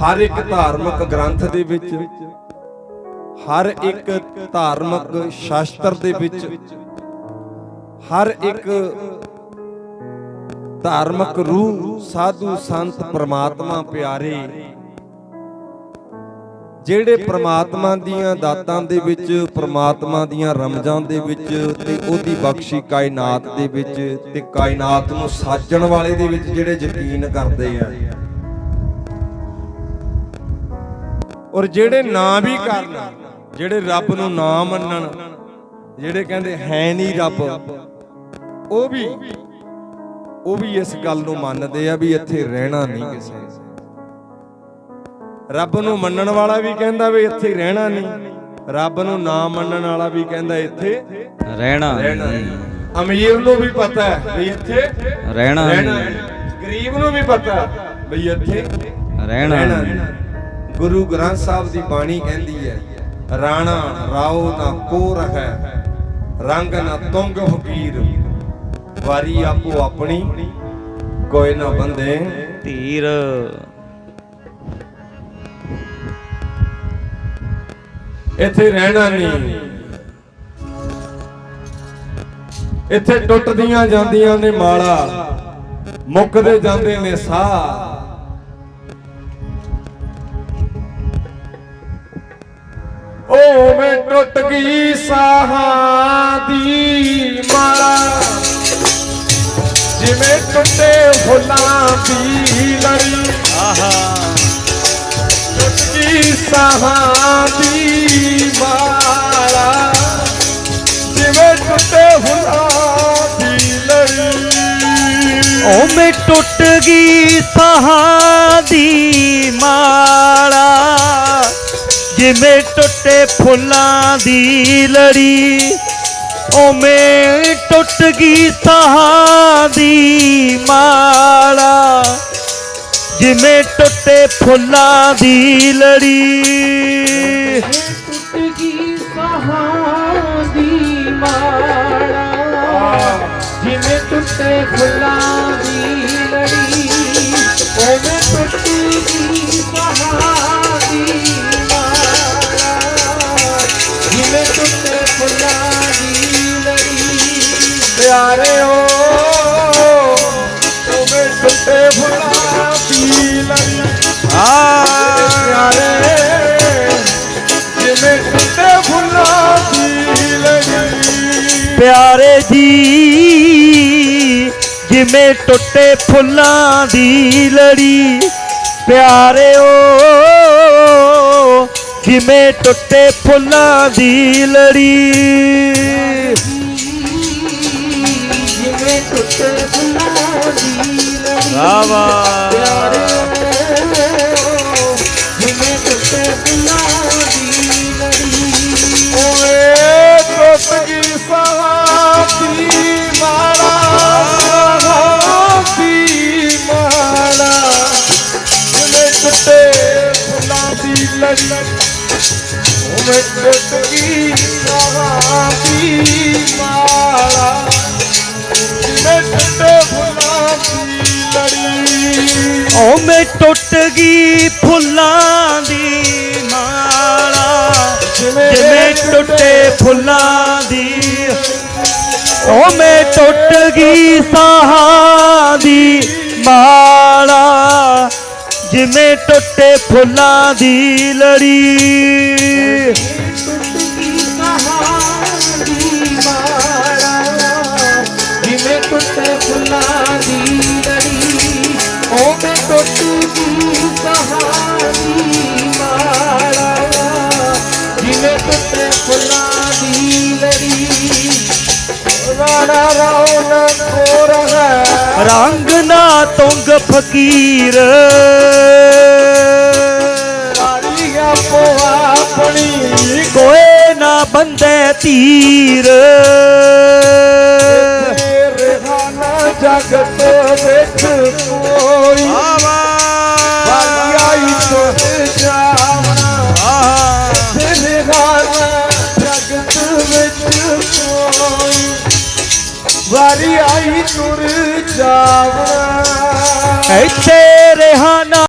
ਹਰ ਇੱਕ ਧਾਰਮਿਕ ਗ੍ਰੰਥ ਦੇ ਵਿੱਚ, ਹਰ ਇੱਕ ਧਾਰਮਿਕ ਸ਼ਾਸਤਰ ਦੇ ਵਿੱਚ, ਹਰ ਇੱਕ ਧਾਰਮਿਕ ਰੂਹ ਸਾਧੂ ਸੰਤ ਪ੍ਰਮਾਤਮਾ ਪਿਆਰੇ। ਜਿਹੜੇ ਪ੍ਰਮਾਤਮਾ ਦੀਆਂ ਦਾਤਾਂ ਦੇ ਵਿੱਚ, ਪ੍ਰਮਾਤਮਾ ਦੀਆਂ ਰਮਜ਼ਾਂ ਦੇ ਵਿੱਚ ਤੇ ਉਹਦੀ ਬਖਸ਼ੀ ਕਾਇਨਾਤ ਦੇ ਵਿੱਚ ਤੇ ਕਾਇਨਾਤ ਨੂੰ ਸਾਜਣ ਵਾਲੇ ਦੇ ਵਿੱਚ ਜਿਹੜੇ ਯਕੀਨ ਕਰਦੇ ਆ। ਔਰ ਜਿਹੜੇ ਨਾ ਵੀ ਕਰਨ ਜਿਹੜੇ ਰੱਬ ਨੂੰ ਨਾ ਮੰਨਣ ਜਿਹੜੇ ਕਹਿੰਦੇ ਹੈ ਨਹੀਂ ਰੱਬ ਉਹ ਵੀ ਉਹ ਵੀ ਇਸ ਗੱਲ ਨੂੰ ਮੰਨਦੇ ਆ ਵੀ ਇੱਥੇ ਰਹਿਣਾ ਨਹੀਂ ਕਿਸੇ। ਰੱਬ ਨੂੰ ਮੰਨਣ ਵਾਲਾ ਵੀ ਕਹਿੰਦਾ ਵੀ ਇੱਥੇ ਰਹਿਣਾ ਨਹੀਂ ਰੱਬ ਨੂੰ ਨਾ ਮੰਨਣ ਵਾਲਾ ਵੀ ਕਹਿੰਦਾ ਇੱਥੇ ਰਹਿਣਾ ਨਹੀਂ ਅਮੀਰ ਨੂੰ ਵੀ ਪਤਾ ਹੈ ਵੀ ਇੱਥੇ ਰਹਿਣਾ ਨਹੀਂ। ਗਰੀਬ ਨੂੰ ਵੀ ਪਤਾ ਹੈ ਵੀ ਇੱਥੇ ਰਹਿਣਾ ਰਹਿਣਾ ਨਹੀਂ। ਗੁਰੂ ਗ੍ਰੰਥ ਸਾਹਿਬ ਦੀ ਬਾਣੀ ਕਹਿੰਦੀ ਹੈ ਰਾਣਾ ਰਾਓ ਨਾ ਕੋ ਰਹੈ ਰੰਗ ਨਾ ਤੁੰਗ ਫਕੀਰ ਵਾਰੀ ਆਪੋ ਆਪਣੀ ਕੋਈ ਨਾ ਬੰਦੇ। ਧੀਰ ਇੱਥੇ ਰਹਿਣਾ ਨਹੀਂ। ਇੱਥੇ ਟੁੱਟਦੀਆਂ ਜਾਂਦੀਆਂ ਨੇ ਮਾਲਾ ਮੁੱਕਦੇ ਜਾਂਦੇ ਨੇ ਸਾਹ। ਓ ਮੈਂ ਟੁੱਟ ਗਈ ਸਾਹਾਂ ਦੀ ਮਾਲਾ। ਜਿਵੇਂ ਟੁੱਟੇ ਫੁੱਲਾਂ ਦੀ ਲੜੀ। ਆਹਾ। ਟੁੱਟ ਗਈ ਸਾਹਾਂ ਦੀ ਮਾਲਾ। ਜਿਵੇਂ ਟੁੱਟੇ ਫੁੱਲਾਂ ਦੀ ਲੜੀ। ਓ ਮੇ ਟੁੱਟ ਗਈ ਸਾਹਾਂ ਦੀ ਜਿਵੇਂ ਟੁੱਟੇ ਫੁੱਲਾਂ ਦੀ ਲੜੀ ਓ ਮੇ ਟੁੱਟ ਗਈ ਸਾਹਾਂ ਦੀ ਮਾਲਾ। ਜਿਵੇਂ ਟੁੱਟੇ ਫੁੱਲਾਂ ਦੀ ਲੜੀ। ਟੁੱਟ ਗਈ ਸਹਾਂ ਦੀ ਮਾਲਾ ਜਿਵੇਂ ਟੁੱਟੇ ਫੁੱਲਾਂ ਦੀ ਲੜੀ ਪਿਆਰਿਓ ਤੁਮੇ ਟੁੱਟੇ ਫੁੱਲਾਂ ਦੀ ਲੜੀ ਆ ਪਿਆਰੇ ਜਿਵੇਂ ਟੁੱਟੇ ਫੁੱਲਾਂ ਦੀ ਲੜੀ ਪਿਆਰੇ ਜੀ, ਜਿਵੇਂ ਟੁੱਟੇ ਫੁੱਲਾਂ ਦੀ ਲੜੀ। ਪਿਆਰਿਓ, ਜਿਵੇਂ ਟੁੱਟੇ ਫੁੱਲਾਂ ਦੀ ਲੜੀ। ਫੁੱਲਾਂ ਦੀ ਲੜੀ। ਓਏ ਟੁੱਟ ਗਈ ਸਾਥੀ ਮਾਲਾ ਸਾਥੀ ਮਾਲਾ ਜਿਵੇਂ ਟੁੱਟੇ ਫੁੱਲਾਂ ਦੀ ਲੜੀ। ਓਏ ਟੁੱਟ ਗਈ ਸਾਥੀ ਮਾਲਾ ਜਿਵੇਂ ਟੁੱਟੇ ਫੁੱਲਾਂ ਦੀ ਲੜੀ। ਓ ਮੈਂ ਟੁੱਟ ਗਈ ਫੁੱਲਾਂ ਫੁੱਲਾਂ ਦੀ। ਓ ਮੈਂ ਟੁੱਟ ਗਈ ਸਾਹਾਂ ਦੀ ਮਾਲਾ ਜਿਵੇਂ ਟੁੱਟੇ ਫੁੱਲਾਂ ਦੀ ਲੜੀ। ਜਿਵੇਂ ਟੁੱਟੇ ਫੁੱਲਾਂ ਦੀ ਲੜੀ ਟੁੱਟ ਗਈ ਸਹਾਂ ਦੀ ਮਾਲਾ ਜਿਵੇਂ ਟੁੱਟੇ ਫੁੱਲਾਂ ਰਾਣਾ ਰੌਣਕ ਹੋ ਰਹਾ ਰੰਗ ਨਾ ਤੁੰਗ ਫਕੀਰ। ਸਾਰੀ ਆਪੋ ਆਪਣੀ ਕੋਏ ਨਾ ਬੰਦੇ ਧੀਰ ਰਹਿਣਾ ਜਗਤ ਵਿੱਚ ਕੋਈ। ਵਾਈ ਵਾਰੀ ਆਈ ਤੁਰ ਜਾਵਣਾ ਇੱਥੇ ਰਹਿਣਾ